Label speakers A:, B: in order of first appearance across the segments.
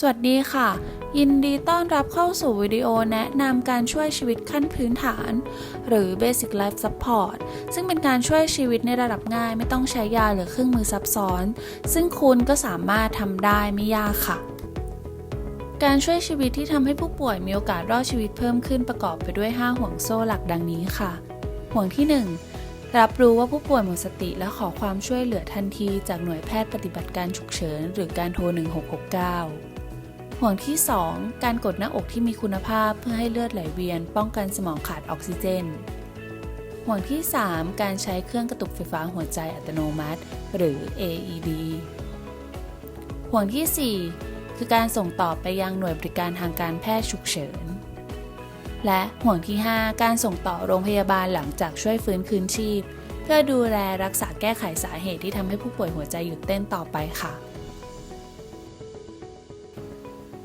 A: สวัสดีค่ะ ยินดีต้อนรับเข้าสู่วิดีโอแนะนำการช่วยชีวิตขั้นพื้นฐาน หรือ Basic Life Support ซึ่งเป็นการช่วยชีวิตในระดับง่ายไม่ต้องใช้ยาหรือเครื่องมือซับซ้อน ซึ่งคุณก็สามารถทำได้ไม่ยากค่ะ การช่วยชีวิตที่ทำให้ผู้ป่วยมีโอกาสรอดชีวิตเพิ่มขึ้นประกอบไปด้วย 5 ห่วงโซ่หลักดังนี้ค่ะ ห่วงที่ 1 รับรู้ว่าผู้ป่วยหมดสติและขอความช่วยเหลือทันทีจากหน่วยแพทย์ปฏิบัติการฉุกเฉิน หรือการโทร1669 ห่วงที่ 2 การกดหน้าอกที่มีคุณภาพเพื่อให้เลือดไหลเวียน ป้องกันสมองขาดออกซิเจน ห่วงที่ 3 การใช้เครื่องกระตุกไฟฟ้าหัวใจอัตโนมัติ หรือ AED ห่วงทีสี่ 4 คือการส่งต่อไปยังหน่วยบริการทางการแพทย์ฉุกเฉิน และห่วงที่ 5 การส่งต่อโรงพยาบาลหลังจากช่วยฟื้นคืนชีพ เพื่อดูแลรักษาแก้ไขสาเหตุที่ทำให้ผู้ป่วยหัวใจหยุดเต้นต่อไปค่ะ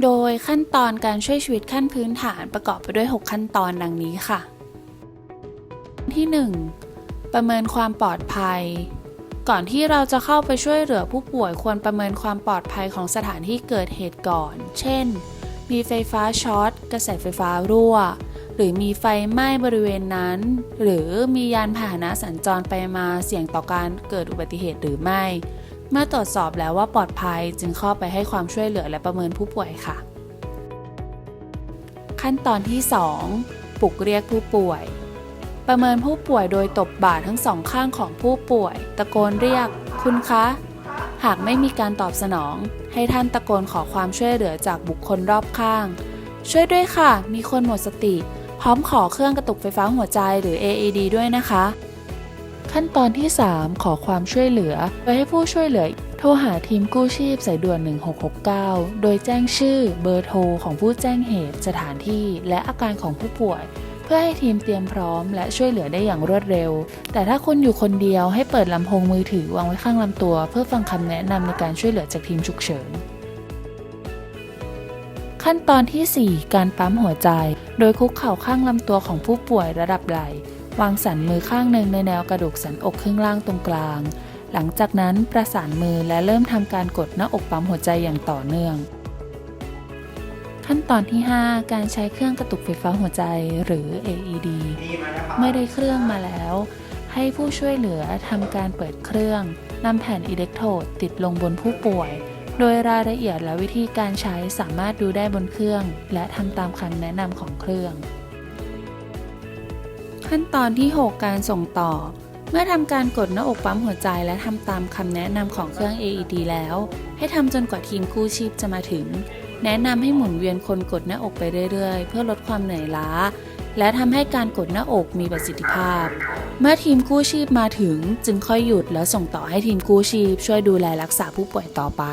A: โดยขั้นตอนการช่วยชีวิตขั้นพื้นฐานประกอบไปด้วย 6 ขั้นตอนดังนี้ค่ะ ที่ 1 ประเมินความปลอดภัย ก่อนที่เราจะเข้าไปช่วยเหลือผู้ป่วยควรประเมินความปลอดภัยของสถานที่เกิดเหตุก่อน เช่น มีไฟฟ้าช็อต กระแสไฟฟ้ารั่ว หรือมีไฟไหม้บริเวณนั้น หรือมียานพาหนะสัญจรไปมาเสี่ยงต่อการเกิดอุบัติเหตุหรือไม่ เมื่อตรวจสอบแล้วว่าปลอดภัยจึงเข้าไปให้ความช่วยเหลือและประเมินผู้ป่วยค่ะ ขั้นตอนที่ 2 ปลุกเรียกผู้ป่วย ประเมินผู้ป่วยโดยตบบ่าทั้งสองข้างของผู้ป่วย ตะโกนเรียก คุณคะ หากไม่มีการตอบสนอง ให้ท่านตะโกนขอความช่วยเหลือจากบุคคลรอบข้าง ช่วยด้วยค่ะ มีคนหมดสติ พร้อมขอเครื่องกระตุกไฟฟ้าหัวใจหรือ AED ด้วยนะคะ ขั้นตอนที่ 3 ขอความช่วยเหลือ โดยให้ผู้ช่วยเหลือ โทรหาทีมกู้ชีพสายด่วน 1669 โดยแจ้งชื่อ เบอร์โทรของผู้แจ้งเหตุ สถานที่และอาการของผู้ป่วย เพื่อให้ทีมเตรียมพร้อมและช่วยเหลือได้อย่างรวดเร็ว แต่ถ้าคุณอยู่คนเดียวให้เปิดลำโพงมือถือวางไว้ข้างลำตัว เพื่อฟังคำแนะนำในการช่วยเหลือจากทีมฉุกเฉินขั้นตอนที่ 4 การปั๊มหัวใจ โดยคุกเข่าข้างลำตัวของผู้ป่วยระดับไหล่ วางสันมือข้างหนึ่งในแนวกระดูกสันอกครึ่งล่างตรงกลาง หลังจากนั้นประสานมือและเริ่มทำการกดหน้าอกปั๊มหัวใจอย่างต่อเนื่อง ขั้นตอนที่ 5 การใช้เครื่องกระตุกไฟฟ้าหัวใจหรือ AED เมื่อได้เครื่องมาแล้ว ให้ผู้ช่วยเหลือทำการเปิดเครื่องนำแผ่นอิเล็กโทรดติดลงบนผู้ป่วย โดยรายละเอียดและวิธีการใช้สามารถดูได้บนเครื่อง และทำตามคำแนะนำของเครื่อง ขั้นตอนที่ 6 การส่งต่อ เมื่อทำการกดหน้าอกปั๊มหัวใจและทำตามคำแนะนำของเครื่อง AED แล้ว ให้ทำจนกว่าทีมกู้ชีพจะมาถึง แนะนำให้หมุนเวียนคนกดหน้าอกไปเรื่อยๆ เพื่อลดความเหนื่อยล้า และทำให้การกดหน้าอกมีประสิทธิภาพ เมื่อทีมกู้ชีพมาถึงจึงค่อยหยุดแล้วส่งต่อให้ทีมกู้ชีพ ช่วยดูแลรักษาผู้ป่วยต่อไป